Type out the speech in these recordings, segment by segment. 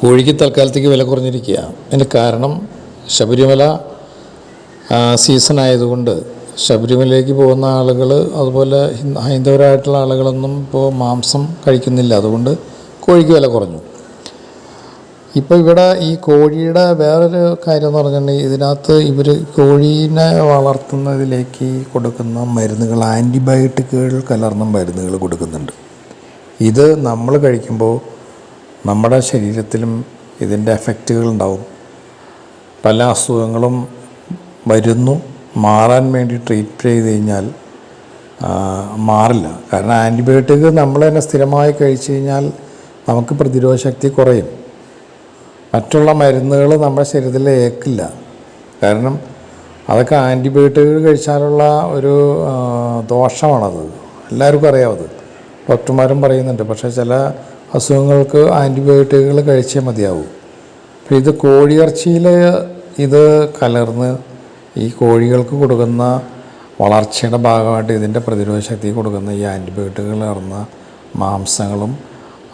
കോഴിക്ക് തൽക്കാലത്തേക്ക് വില കുറഞ്ഞിരിക്കുക. അതിന്റെ കാരണം ശബരിമല സീസൺ ആയതുകൊണ്ട് ശബരിമലയിലേക്ക് പോകുന്ന ആളുകൾ അതുപോലെ ഹൈന്ദവരായിട്ടുള്ള ആളുകളൊന്നും ഇപ്പോൾ മാംസം കഴിക്കുന്നില്ല. അതുകൊണ്ട് കോഴിക്ക് വില കുറഞ്ഞു. ഇപ്പോൾ ഇവിടെ ഈ കോഴിയുടെ വേറൊരു കാര്യം എന്ന് പറഞ്ഞിട്ടുണ്ടെങ്കിൽ ഇതിനകത്ത് ഇവർ കോഴീനെ വളർത്തുന്നതിലേക്ക് കൊടുക്കുന്ന മരുന്നുകൾ ആന്റിബയോട്ടിക്കുകൾ കലർന്ന മരുന്നുകൾ കൊടുക്കുന്നുണ്ട്. ഇത് നമ്മൾ കഴിക്കുമ്പോൾ നമ്മുടെ ശരീരത്തിലും ഇതിന്റെ എഫക്റ്റുകൾ ഉണ്ടാവും. പല അസുഖങ്ങളും വരുന്നു. മാറാൻ വേണ്ടി ട്രീറ്റ് ചെയ്ത് കഴിഞ്ഞാൽ മാറില്ല. കാരണം ആന്റിബയോട്ടിക് നമ്മൾ തന്നെ സ്ഥിരമായി കഴിച്ചു കഴിഞ്ഞാൽ നമുക്ക് പ്രതിരോധ ശക്തി കുറയും. മറ്റുള്ള മരുന്നുകൾ നമ്മുടെ ശരീരത്തിൽ ഏക്കില്ല. കാരണം അതൊക്കെ ആന്റിബയോട്ടിക്കുകൾ കഴിച്ചാലുള്ള ഒരു ദോഷമാണത്. എല്ലാവർക്കും അറിയാമത് ഡോക്ടർമാരും പറയുന്നുണ്ട്. പക്ഷേ ചില അസുഖങ്ങൾക്ക് ആന്റിബയോട്ടിക്കുകൾ കഴിച്ചേ മതിയാവൂ. അപ്പോൾ ഇത് കോഴിയിറച്ചിയിൽ ഇത് കലർന്ന് ഈ കോഴികൾക്ക് കൊടുക്കുന്ന വളർച്ചയുടെ ഭാഗമായിട്ട് ഇതിന്റെ പ്രതിരോധ ശക്തി കൊടുക്കുന്ന ഈ ആന്റിബയോട്ടിക്കുകൾ കലർന്ന മാംസങ്ങളും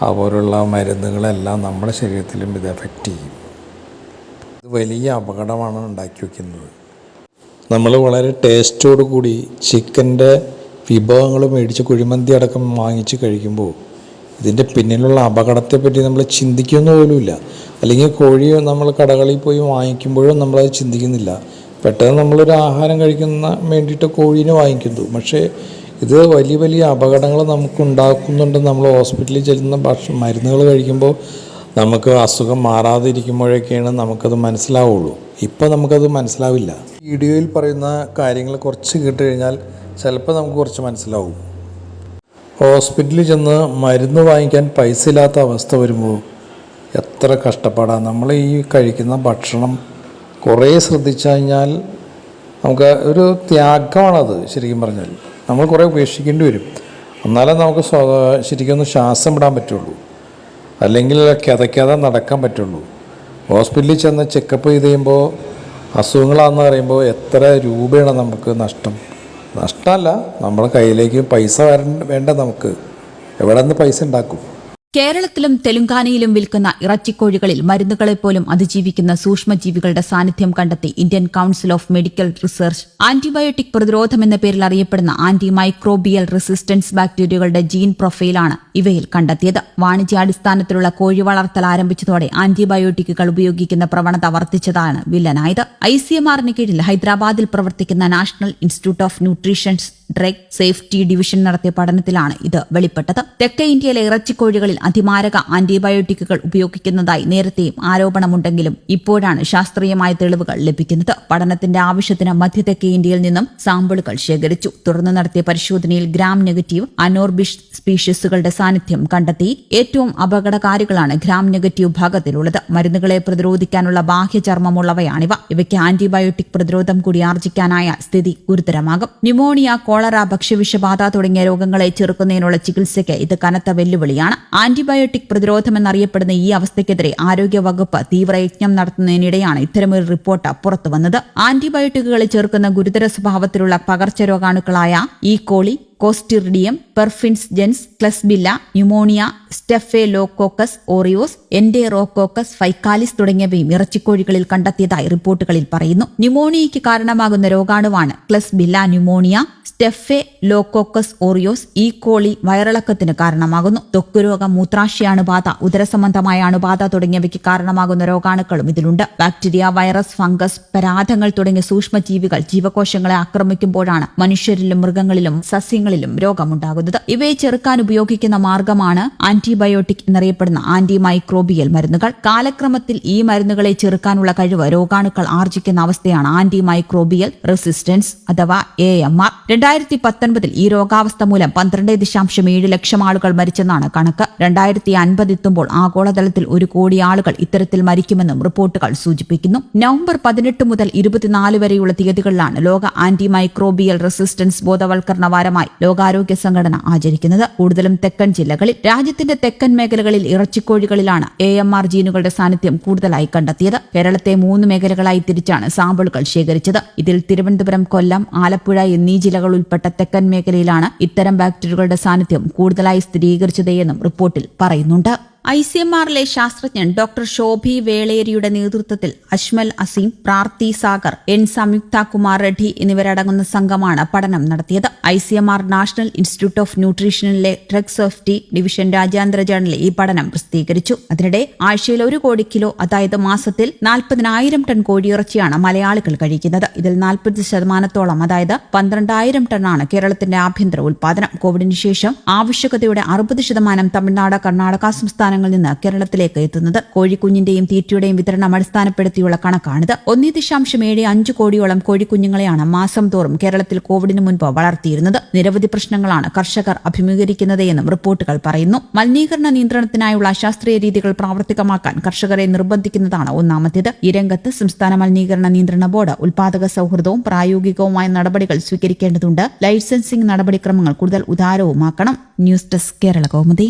അതുപോലുള്ള മരുന്നുകളെല്ലാം നമ്മുടെ ശരീരത്തിലും ഇത് എഫക്റ്റ് ചെയ്യും. ഇത് വലിയ അപകടമാണ് ഉണ്ടാക്കി വയ്ക്കുന്നത്. നമ്മൾ വളരെ ടേസ്റ്റോടു കൂടി ചിക്കന്റെ വിഭവങ്ങൾ മേടിച്ച് കുഴിമന്തി അടക്കം വാങ്ങിച്ച് കഴിക്കുമ്പോൾ ഇതിന്റെ പിന്നിലുള്ള അപകടത്തെപ്പറ്റി നമ്മൾ ചിന്തിക്കുന്ന പോലുമില്ല. അല്ലെങ്കിൽ കോഴി നമ്മൾ കടകളിൽ പോയി വാങ്ങിക്കുമ്പോഴും നമ്മളത് ചിന്തിക്കുന്നില്ല. പെട്ടെന്ന് നമ്മളൊരു ആഹാരം കഴിക്കുന്ന വേണ്ടിയിട്ട് കോഴീനെ വാങ്ങിക്കുന്നു. പക്ഷേ ഇത് വലിയ വലിയ അപകടങ്ങൾ നമുക്ക് ഉണ്ടാക്കുന്നുണ്ട് നമ്മൾ ഹോസ്പിറ്റലിൽ ചെല്ലുന്ന ഭക്ഷണം മരുന്നുകൾ കഴിക്കുമ്പോൾ നമുക്ക് അസുഖം മാറാതിരിക്കുമ്പോഴൊക്കെയാണ് നമുക്കത് മനസ്സിലാവുള്ളൂ. ഇപ്പം നമുക്കത് മനസ്സിലാവില്ല. വീഡിയോയിൽ പറയുന്ന കാര്യങ്ങൾ കുറച്ച് കേട്ട് കഴിഞ്ഞാൽ ചിലപ്പോൾ നമുക്ക് കുറച്ച് മനസ്സിലാവും. ഹോസ്പിറ്റലിൽ ചെന്ന് മരുന്ന് വാങ്ങിക്കാൻ പൈസ ഇല്ലാത്ത അവസ്ഥ വരുമ്പോൾ എത്ര കഷ്ടപ്പാടാണ് നമ്മൾ ഈ കഴിക്കുന്ന ഭക്ഷണം കുറേ ശ്രദ്ധിച്ചു കഴിഞ്ഞാൽ നമുക്ക് ഒരു ത്യാഗമാണത് ശരിക്കും പറഞ്ഞാൽ. നമ്മൾ കുറേ ഉപേക്ഷിക്കേണ്ടി വരും. എന്നാലേ നമുക്ക് ശരിക്കും ഒന്ന് ശ്വാസം വിടാൻ പറ്റുള്ളൂ. അല്ലെങ്കിൽ കിതയ്ക്കാതെ നടക്കാൻ പറ്റുള്ളൂ. ഹോസ്പിറ്റലിൽ ചെന്ന് ചെക്കപ്പ് ചെയ്ത് കഴിയുമ്പോൾ അസുഖങ്ങളാണെന്ന് പറയുമ്പോൾ എത്ര രൂപയാണ് നമുക്ക് നഷ്ടം. നഷ്ടമല്ല. നമ്മുടെ കയ്യിലേക്ക് പൈസ വരണ്ട വേണ്ട നമുക്ക്. എവിടെ നിന്ന് പൈസ ഉണ്ടാക്കും? കേരളത്തിലും തെലുങ്കാനയിലും വിൽക്കുന്ന ഇറച്ചിക്കോഴികളിൽ മരുന്നുകളെപ്പോലും അതിജീവിക്കുന്ന സൂക്ഷ്മജീവികളുടെ സാന്നിധ്യം കണ്ടെത്തി Indian Council of Medical Research. Antibiotic പ്രതിരോധം എന്ന പേരിൽ അറിയപ്പെടുന്ന ആന്റി മൈക്രോബിയൽ റെസിസ്റ്റൻസ് ബാക്ടീരിയകളുടെ ജീൻ പ്രൊഫൈലാണ് ഇവയിൽ കണ്ടെത്തിയത്. വാണിജ്യാടിസ്ഥാനത്തിലുള്ള കോഴി വളർത്തൽ ആരംഭിച്ചതോടെ ആന്റിബയോട്ടിക്കുകൾ ഉപയോഗിക്കുന്ന പ്രവണത വർദ്ധിച്ചതാണ് വില്ലനായത്. ഐ സി എം ആറിന് കീഴിൽ ഹൈദരാബാദിൽ പ്രവർത്തിക്കുന്ന National Institute of Nutritions drug safety division നടത്തിയ പഠനത്തിലാണ് ഇത് വെളിപ്പെട്ടത്. തെക്കേ ഇന്ത്യയിലെ ഇറച്ചിക്കോഴികളിൽ അതിമാരക ആന്റിബയോട്ടിക്കുകൾ ഉപയോഗിക്കുന്നതായി നേരത്തെയും ആരോപണമുണ്ടെങ്കിലും ഇപ്പോഴാണ് ശാസ്ത്രീയമായ തെളിവുകൾ ലഭിക്കുന്നത്. പഠനത്തിന്റെ ആവശ്യത്തിന് മധ്യ തെക്കേ ഇന്ത്യയിൽ നിന്നും സാമ്പിളുകൾ ശേഖരിച്ചു. തുടർന്ന് നടത്തിയ പരിശോധനയിൽ ഗ്രാം നെഗറ്റീവ് അനോർബിഷ് സ്പീഷീസുകളുടെ സാന്നിധ്യം കണ്ടെത്തി. ഏറ്റവും അപകടകാരികളാണ് ഗ്രാം നെഗറ്റീവ് ഭാഗത്തിലുള്ളത്. മരുന്നുകളെ പ്രതിരോധിക്കാനുള്ള ബാഹ്യചർമ്മമുള്ളവയാണിവ. ഇവയ്ക്ക് ആന്റിബയോട്ടിക് പ്രതിരോധം കൂടി ആർജിക്കാനായ സ്ഥിതി ഗുരുതരമാകും. ന്യൂമോണിയ കോളറ ഭക്ഷ്യവിഷബാധ തുടങ്ങിയ രോഗങ്ങളെ ചെറുക്കുന്നതിനുള്ള ചികിത്സയ്ക്ക് ഇത് കനത്ത വെല്ലുവിളിയാണ്. ആന്റിബയോട്ടിക് പ്രതിരോധമെന്നറിയപ്പെടുന്ന ഈ അവസ്ഥയ്ക്കെതിരെ ആരോഗ്യവകുപ്പ് തീവ്രയജ്ഞം നടത്തുന്നതിനിടെയാണ് ഇത്തരമൊരു റിപ്പോർട്ട് പുറത്തുവന്നത് ആന്റിബയോട്ടിക്കുകളെ ചെറുക്കുന്ന ഗുരുതര സ്വഭാവത്തിലുള്ള പകർച്ചരോഗാണുക്കളായ ഈ കോളി കോസ്റ്റിറിഡിയം പെർഫിൻസ് ജെൻസ് ക്ലസ്ബില്ല ന്യൂമോണിയ സ്റ്റെഫേലോകോക്കസ് ഓറിയോസ് എൻഡേറോകോക്കസ് ഫൈക്കാലിസ് തുടങ്ങിയവയും ഇറച്ചിക്കോഴികളിൽ കണ്ടെത്തിയതായി റിപ്പോർട്ടുകളിൽ പറയുന്നു. ന്യൂമോണിയയ്ക്ക് കാരണമാകുന്ന രോഗാണുവാണ് ക്ലസ്ബില്ല ന്യൂമോണിയ സ്റ്റെഫെ ലോക്കോക്കസ് ഓറിയോസ് ഈ കോളി വയറിളക്കത്തിന് കാരണമാകുന്നു. ത്വക്കുരോഗം മൂത്രാശയ അണുബാധ ഉദരസംബന്ധമായ അണുബാധ തുടങ്ങിയവയ്ക്ക് കാരണമാകുന്ന രോഗാണുക്കളും ഇതിലുണ്ട്. ബാക്ടീരിയ വൈറസ് ഫംഗസ് പരാതങ്ങൾ തുടങ്ങിയ സൂക്ഷ്മജീവികൾ ജീവകോശങ്ങളെ ആക്രമിക്കുമ്പോഴാണ് മനുഷ്യരിലും മൃഗങ്ങളിലും സസ്യങ്ങളിലും രോഗമുണ്ടാകുന്നത്. ഇവയെ ചെറുക്കാൻ ഉപയോഗിക്കുന്ന മാർഗമാണ് ആന്റിബയോട്ടിക് എന്നറിയപ്പെടുന്ന ആന്റി മൈക്രോബിയൽ മരുന്നുകൾ. കാലക്രമത്തിൽ ഈ മരുന്നുകളെ ചെറുക്കാനുള്ള കഴിവ് രോഗാണുക്കൾ ആർജിക്കുന്ന അവസ്ഥയാണ് ആന്റി മൈക്രോബിയൽ റെസിസ്റ്റൻസ് അഥവാ എ എം ആർ. രണ്ടായിരത്തി പത്തൊൻപതിൽ ഈ രോഗാവസ്ഥ മൂലം പന്ത്രണ്ട് ദശാംശം ഏഴ് ലക്ഷം ആളുകൾ മരിച്ചെന്നാണ് കണക്ക്. രണ്ടായിരത്തി അൻപത് എത്തുമ്പോൾ ആഗോളതലത്തിൽ ഒരു കോടി ആളുകൾ ഇത്തരത്തിൽ മരിക്കുമെന്നും റിപ്പോർട്ടുകൾ സൂചിപ്പിക്കുന്നു. നവംബർ പതിനെട്ട് മുതൽ ഇരുപത്തിനാല് വരെയുള്ള തീയതികളിലാണ് ലോക ആന്റി മൈക്രോബിയൽ റെസിസ്റ്റൻസ് ബോധവൽക്കരണ വാരമായി ലോകാരോഗ്യ സംഘടന ആചരിക്കുന്നത്. കൂടുതലും തെക്കൻ ജില്ലകളിൽ രാജ്യത്തിന്റെ തെക്കൻ മേഖലകളിൽ ഇറച്ചിക്കോഴികളിലാണ് എ എം ആർ ജീനുകളുടെ സാന്നിധ്യം കൂടുതലായി കണ്ടെത്തിയത്. കേരളത്തെ മൂന്ന് മേഖലകളായി തിരിച്ചാണ് സാമ്പിളുകൾ ശേഖരിച്ചത്. ഇതിൽ തിരുവനന്തപുരം കൊല്ലം ആലപ്പുഴ എന്നീ ജില്ലകൾ ഉൾപ്പെട്ട തെക്കൻ മേഖലയിലാണ് ഇത്തരം ബാക്ടീരിയകളുടെ സാന്നിധ്യം കൂടുതലായി സ്ഥിരീകരിച്ചത് എന്നും റിപ്പോർട്ടിൽ പറയുന്നുണ്ട്. ഐ സി എം ആറിലെ ശാസ്ത്രജ്ഞൻ ഡോക്ടർ ശോഭി വേളേരിയുടെ നേതൃത്വത്തിൽ അശ്മൽ അസീം പ്രാർത്തി സാഗർ എൻ സംയുക്ത കുമാർ റെഡ്ഡി എന്നിവരടങ്ങുന്ന സംഘമാണ് പഠനം നടത്തിയത്. I C M R National Institute of ന്യൂട്രീഷനിലെ drug safety division രാജ്യാന്തര ജേണലിൽ ഈ പഠനം പ്രസിദ്ധീകരിച്ചു. അതിനിടെ ആഴ്ചയിൽ ഒരു കോടി കിലോ അതായത് മാസത്തിൽ നാൽപ്പതിനായിരം ടൺ കോഴിയിറച്ചിയാണ് മലയാളികൾ കഴിക്കുന്നത്. ഇതിൽ നാൽപ്പത് ശതമാനത്തോളം അതായത് പന്ത്രണ്ടായിരം ടണ്ണാണ് കേരളത്തിന്റെ ആഭ്യന്തര ഉൽപാദനം. കോവിഡിന് ശേഷം ആവശ്യകതയുടെ അറുപത് ശതമാനം തമിഴ്നാട് കർണാടക സംസ്ഥാനങ്ങളിൽ നിന്ന് കേരളത്തിലേക്ക് എത്തുന്നത്. കോഴിക്കുഞ്ഞിന്റെയും തീറ്റയുടെയും വിതരണം അടിസ്ഥാനപ്പെടുത്തിയുള്ള കണക്കാണിത്. ഒന്നേ ദശാംശം ഏഴ് അഞ്ച് കോടിയോളം കോഴിക്കുഞ്ഞുങ്ങളെയാണ് മാസം തോറും കേരളത്തിൽ കോവിഡിന് മുൻപ് വളർത്തിയിരുന്നത്. നിരവധി പ്രശ്നങ്ങളാണ് കർഷകർ അഭിമുഖീകരിക്കുന്നതെന്നും റിപ്പോർട്ടുകൾ പറയുന്നു. മലിനീകരണ നിയന്ത്രണത്തിനായുള്ള ശാസ്ത്രീയ രീതികൾ പ്രാവർത്തികമാക്കാൻ കർഷകരെ നിർബന്ധിക്കുന്നതാണ് ഒന്നാമത്തേത്. ഈ രംഗത്ത് സംസ്ഥാന മലിനീകരണ നിയന്ത്രണ ബോർഡ് ഉൽപാദക സൌഹൃദവും പ്രായോഗികവുമായ നടപടികൾ സ്വീകരിക്കേണ്ടതുണ്ട്. ലൈസൻസിംഗ് നടപടിക്രമങ്ങൾ കൂടുതൽ ഉദാരവുമാക്കണം. News desk Kerala Kaumudi.